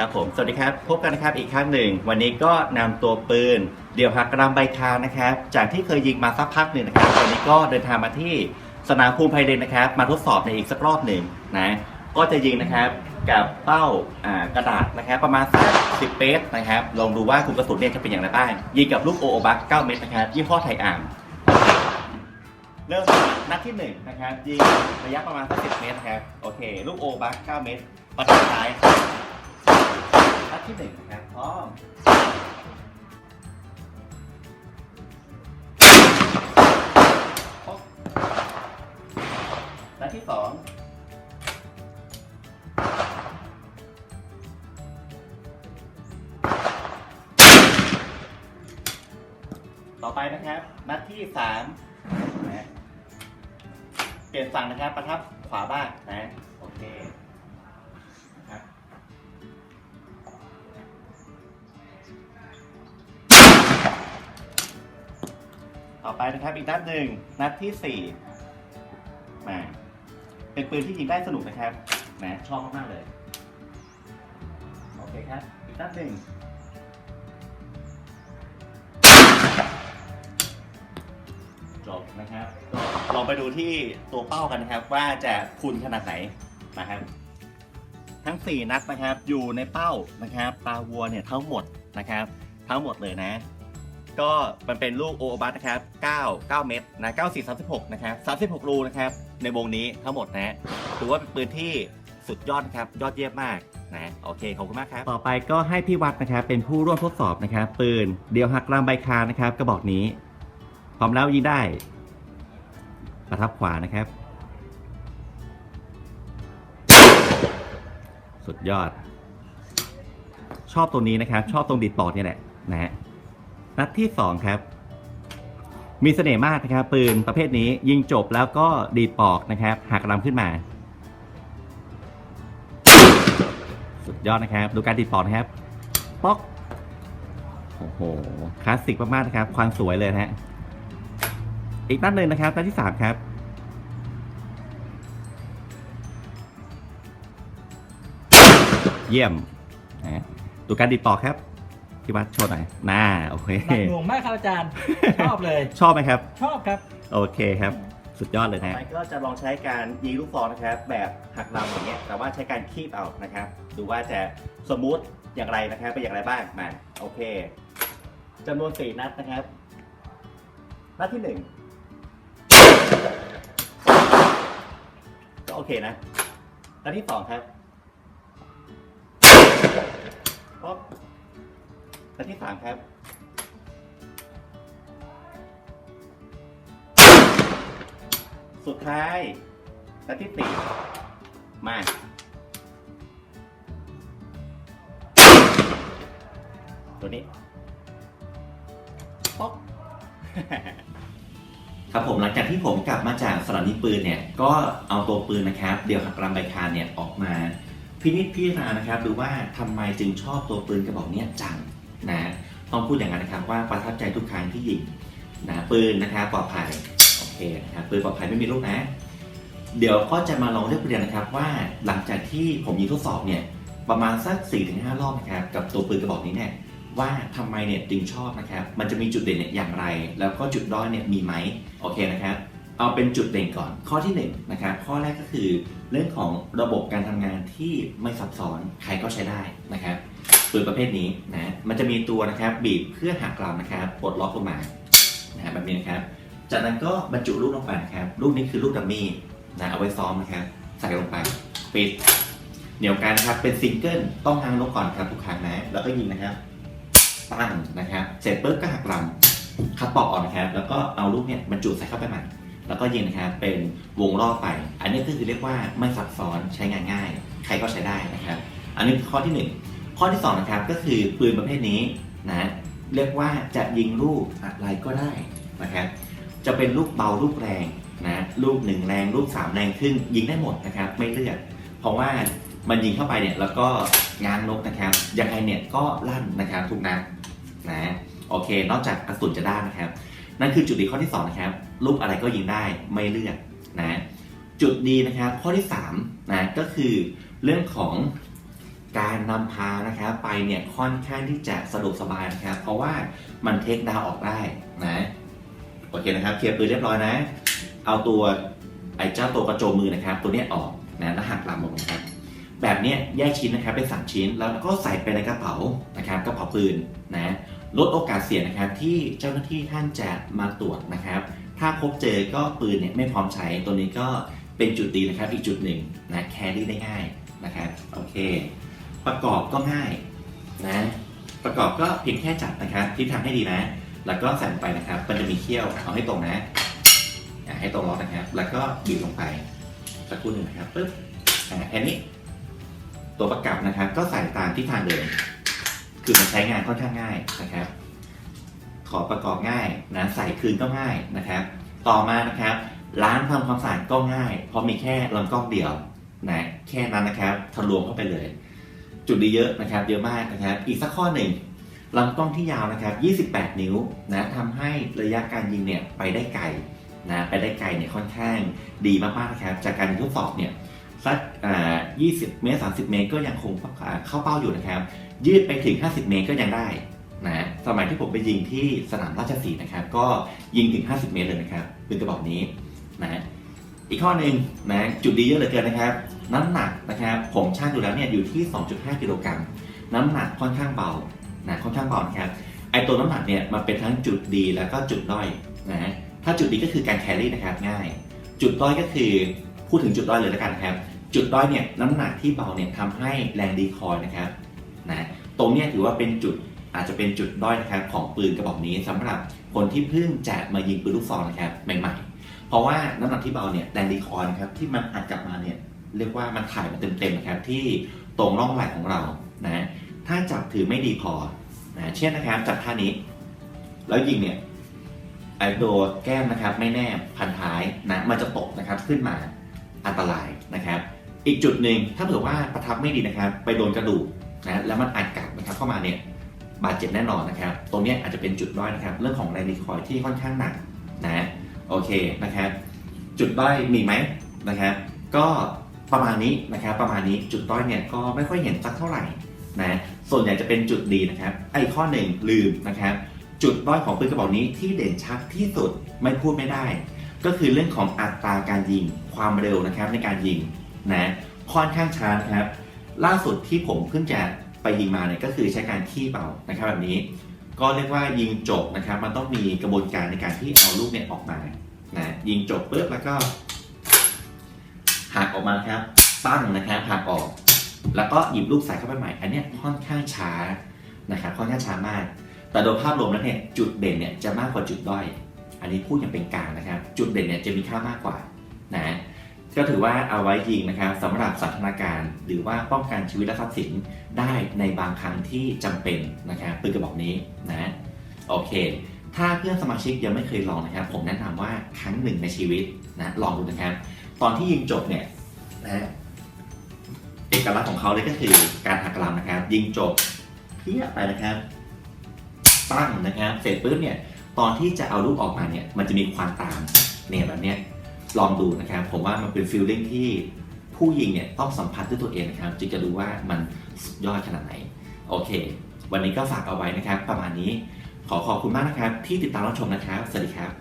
ครับผม สวัสดีครับ พบกันนะครับอีกครั้งหนึ่ง วันนี้ก็นำตัวปืน เดี่ยวหักกระลำใบคาวนะครับ จากที่เคยยิงมาสักพักหนึ่งนะครับ วันนี้ก็เดินทางมาที่สนามภูมิไพเรนนะครับ มาทดสอบในอีกสักรอบหนึ่งนะ ก็จะยิงนะครับกับเป้ากระดาษนะครับ ประมาณสัก10เมตรนะครับ ลองดูว่าคุณกระสุนเนี่ยจะเป็นอย่างไรบ้าง ยิงกับลูกโอโอบัก9เมตรนะครับ ยี่ห้อไทยอาร์มเริ่มนัดที่หนึ่งนะครับยิงระยะประมาณสักสิเมตรครับโอเค ลูกโอบักเก้าเมตรประทัดท้ายนั ที่หนึ่งนะครับพร้อมนัดที่สองต่อไปนะครับนัดที่สามนะเปลี่ยนฝั่งนะครับ ประทับขวาบ้างนะ โอเค อไปนะครับอีกนัดหนึ่งนัดที่สี่มาเป็นปืนที่ยิงได้สนุกนะครับนะชอบมากๆเลยโอเคครับอีกนัดหนึ่งจบนะครับลองไปดูที่ตัวเป้ากันนะครับ ว่าจะคุณขนาดไหนนะครับทั้ง 4 นัดนะครับอยู่ในเป้านะครับตาวัวเนี่ยทั้งหมดนะครับ ทั้งหมดเลยนะ ก็มันเป็นลูกโอบัสนะครับ9 9 เมตรนะ9 4 36นะครับ36 รูนะครับในวงนี้ทั้งหมดนะถือว่าเป็นปืนที่สุดยอดนะครับยอดเยี่ยมมากนะโอเคขอบคุณมากครับ ต่อไปก็ให้พี่วัดนะครับเป็นผู้ร่วมทดสอบนะครับ ปืนเดียวหักลำใบคานะครับกระบอกนี้ พร้อมแล้วยิงได้ ประทับขวานะครับ สุดยอด ชอบตรงนี้นะครับ ชอบตรงดีดปอดนี่แหละนะฮะ นัดที่สองครับ มีเสน่ห์มากนะครับ ปืนประเภทนี้ยิงจบแล้วก็ดีดปอกนะครับหักลำขึ้นมา สุดยอดนะครับ ดูการดีดปอกนะครับ ป๊อก โอ้โห คลาสสิกมากๆนะครับ ความสวยเลยนะฮะ อีกนัดหนึ่งนะครับ นัดที่สามครับเยี่ยมนะดูการดีดต่อครับ พี่วัดโชว์หน่อยน่าโอเค หนักหน่วงมากครับอาจารย์ ชอบเลย ชอบไหมครับ ชอบครับ โอเคครับ สุดยอดเลยนะก็จะลองใช้การยิงลูกซองนะครับ แบบหักลำอย่างเงี้ย แต่ว่าใช้การคีบเอานะครับ ดูว่าจะสมูทอย่างไรนะครับเป็นอย่างไรบ้าง มา โอเคจำนวนสี่นัดนะครับ นัดที่หนึ่งก็โอเคนะ นัดที่สองครับป๊อป นัดที่สามครับ สุดท้ายนัดที่สี่มาตัวนี้ป๊อกครับผมหลังจากที่ผมกลับมาจากสถานีปืนเนี่ย ก็เอาตัวปืนนะครับ เดี่ยวหักลำใบคานเนี่ยออกมาพินิจพิจารณานะครับดูว่าทำไมจึงชอบตัวปืนกระบอกเนี้ยจัง นะต้องพูดอย่างนั้นนะครับว่าประทับใจทุกครั้งที่ยิงนะปืนนะครับปลอดภัยโอเคนะครับปืนปลอดภัยไม่มีลูกนะ เดี๋ยวก็จะมาลองเลือกเรียนนะครับ ว่าหลังจากที่ผมยิงทดสอบเนี่ยประมาณสัก4-5 รอบนะครับกับตัวปืนกระบอกนี้เนี่ยว่าทำไมเนี่ยจึงชอบนะครับ มันจะมีจุดเด่นเนี่ยอย่างไร แล้วก็จุดด้อยเนี่ยมีไหมโอเคนะครับ เอาเป็นจุดเด่นก่อน ข้อที่หนึ่งนะครับ ข้อแรกก็คือเรื่องของระบบการทำงานที่ไม่ซับซ้อน ใครก็ใช้ได้นะครับ ปืนประเภทนี้นะมันจะมีตัวนะครับบีบเพื่อหักกลำนะครับปลดล็อกลงมานะฮะแบบนี้นะครับ จากนั้นก็บรรจุลูกลงไปนะครับลูกนี้คือลูกดัมมี่นะเอาไว้ซ้อมนะครับใส่ลงไปปิดเหนียวกันนะครับเป็นซิงเกิลต้องทางนกก่อนครับทุกครั้งนะ แล้วก็ยิงนะครับตั้งนะครับ เสร็จปุ๊บก็หักลำคัดปอกออกนะครับ แล้วก็เอาลูกเนี่ยบรรจุใส่เข้าไปใหม่แล้วก็ยิงนะครับเป็นวงรอบไป อันนี้ก็คือเรียกว่าไม่ซับซ้อนใช้งานง่าย ใครก็ใช้ได้นะครับ อันนี้ข้อที่หนึ่ง ข้อที่สองนะครับก็คือปืนประเภทนี้นะเรียกว่าจะยิงลูกอะไรก็ได้นะครับจะเป็นลูกเบาลูกแรงนะลูกหนึ่งแรงลูกสามแรงครึ่งยิงได้หมดนะครับไม่เลือก เพราะว่ามันยิงเข้าไปเนี่ยแล้วก็ง้างนกนะครับยังไงเนี่ยก็ลั่นนะครับทุกนัดนะโอเค นอกจากกระสุนจะด้านนะครับ นั่นคือจุดดีข้อที่สองนะครับลูกอะไรก็ยิงได้ไม่เลือกนะจุดดีนะครับข้อที่สามนะก็คือเรื่องของ การนำพานะครับไปเนี่ยค่อนข้างที่จะสะดวกสบายนะครับ เพราะว่ามันเทคดาวออกได้นะโอเคนะครับเคลียร์ปืนเรียบร้อยนะ เอาตัวไอ้เจ้าตัวกระโจมมือนะครับ ตัวนี้ออกนะแล้วหักลำออกนะครับแบบนี้แยกชิ้นนะครับเป็นสามชิ้นแล้วก็ใส่ไปในกระเป๋านะครับกระเป๋าปืนนะลดโอกาสเสี่ยงนะครับที่เจ้าหน้าที่ท่านจะมาตรวจนะครับ ถ้าพบเจอก็ปืนเนี่ยไม่พร้อมใช้ตัวนี้ก็เป็นจุดดีนะครับอีกจุดหนึ่งนะแครี่ได้ง่ายนะครับโอเค ประกอบก็ง่ายนะประกอบก็เพียงแค่จับนะครับทิศทางให้ดีนะ แล้วก็ใส่ลงไปนะครับ มันจะมีเขี้ยวเอาให้ตรงนะให้ตรงล็อกนะครับ แล้วก็บีบลงไปสักครู่หนึ่งนะครับปึ๊บอะแค่นี้ ตัวประกับนะครับ ก็ใส่ตามที่ทางเดิมคือมันใช้งานค่อนข้างง่ายนะครับ ขอประกอบง่ายนะใส่คืนก็ง่ายนะครับ ต่อมานะครับล้างทำความสะอาดก็ง่าย เพราะมีแค่ลำกล้องเดียวนะแค่นั้นนะครับทะลวงเข้าไปเลย จุดดีเยอะนะครับเยอะมากนะครับ อีกสักข้อหนึ่งลำกล้องที่ยาวนะครับ 28 นิ้วนะทำให้ระยะการยิงเนี่ยไปได้ไกลนะไปได้ไกลเนี่ยค่อนข้างดีมากๆนะครับ จากการทดสอบเนี่ยสักอ่า20 เมตร 30 เมตรก็ยังคงเข้าเป้าอยู่นะครับ ยืดไปถึง 50 เมตรก็ยังได้นะสมัยที่ผมไปยิงที่สนามราชสีห์นะครับ ก็ยิงถึง 50 เมตรเลยนะครับปืนกระบอกนี้นะอีกข้อหนึ่งนะจุดดีเยอะเหลือเกินนะครับ น้ำหนักนะครับผมช่างดูแล้วเนี่ยอยู่ที่ 2.5 กิโลกรัมน้ำหนักค่อนข้างเบานะค่อนข้างเบานะครับไอตัวน้ำหนักเนี่ยมันเป็นทั้งจุดดีแล้วก็จุดด้อยนะถ้าจุดดีก็คือการแคลรี่นะครับง่าย จุดด้อยก็คือพูดถึงจุดด้อยเลยแล้วกันนะครับจุดด้อยเนี่ยน้ำหนักที่เบาเนี่ยทำให้แรงดีคอยนะครับนะตรงเนี้ยถือว่าเป็นจุดอาจจะเป็นจุดด้อยนะครับของปืนกระบอกนี้สำหรับคนที่เพิ่งจะมายิงปืนลูกซองนะครับใหม่ๆ เพราะว่าน้ำหนักที่เบาเนี่ยแรงดีคอยนะครับที่มันอัดกลับมาเนี่ย เรียกว่ามันถ่ายมาเต็มๆนะครับที่ตรงร่องไหล่ของเรานะถ้าจับถือไม่ดีพอนะเช่นนะครับจับท่านี้ แล้วยิงเนี่ยไอตัวแก้มนะครับไม่แน่พันท้ายนะมันจะตกนะครับขึ้นมาอันตรายนะครับ อีกจุดหนึ่งถ้าเผื่อว่าประทับไม่ดีนะครับ ไปโดนกระดูกนะแล้วมันอัดกลับนะครับเข้ามาเนี่ยบาดเจ็บแน่นอนนะครับ ตรงนี้อาจจะเป็นจุดด้อยนะครับ เรื่องของแรงดีคอยที่ค่อนข้างหนักนะโอเคนะครับ จุดด้อยมีไหมนะครับ ก็ ประมาณนี้นะครับประมาณนี้จุดด้อยเนี่ยก็ไม่ค่อยเห็นสักเท่าไหร่นะส่วนใหญ่จะเป็นจุดดีนะครับไอ้ข้อหนึ่งลืมนะครับจุดด้อยของปืนกระบอกนี้ที่เด่นชัดที่สุดไม่พูดไม่ได้ ก็คือเรื่องของอัตราการยิงความเร็วนะครับในการยิงนะค่อนข้างช้านะครับ ล่าสุดที่ผมเพิ่งจะไปยิงมาเนี่ยก็คือใช้การขี้เป่านะครับแบบนี้ ก็เรียกว่ายิงจบนะครับ มันต้องมีกระบวนการในการที่เอาลูกเนี่ยออกมานะยิงจบปุ๊บแล้วก็ หักออกมาครับตั้งนะครับหักออก แล้วก็หยิบลูกใส่เข้าไปใหม่ อันนี้ค่อนข้างช้านะครับค่อนข้างช้ามาก แต่โดยภาพรวมแล้วเนี่ยจุดเด่นเนี่ยจะมากกว่าจุดด้อย อันนี้พูดอย่างเป็นกลางนะครับ จุดเด่นเนี่ยจะมีค่ามากกว่านะก็ถือว่าเอาไว้ยิงนะครับสำหรับสถานการณ์หรือว่าป้องกันชีวิตและทรัพย์สินได้ในบางครั้งที่จำเป็นนะครับปืนกระบอกนี้นะโอเค ถ้าเพื่อนสมาชิกยังไม่เคยลองนะครับ ผมแนะนำว่าครั้งหนึ่งในชีวิตนะลองดูนะครับ ตอนที่ยิงจบเนี่ยนะเอกลักษณ์ของเขาเลยก็คือการหักลำนะครับ ยิงจบเพี้ยไปนะครับ ตั้งนะครับ เสร็จปุ๊บเนี่ยตอนที่จะเอาลูกออกมาเนี่ยมันจะมีควันตามเนี่ยแบบเนี้ยลองดูนะครับผมว่ามันเป็นฟีลลิ่งที่ผู้ยิงเนี่ยต้องสัมผัสด้วยตัวเองนะครับจึงจะรู้ว่ามันสุดยอดขนาดไหน โอเค วันนี้ก็ฝากเอาไว้นะครับ ประมาณนี้ขอขอบคุณมากนะครับ ที่ติดตามรับชมนะครับ สวัสดีครับ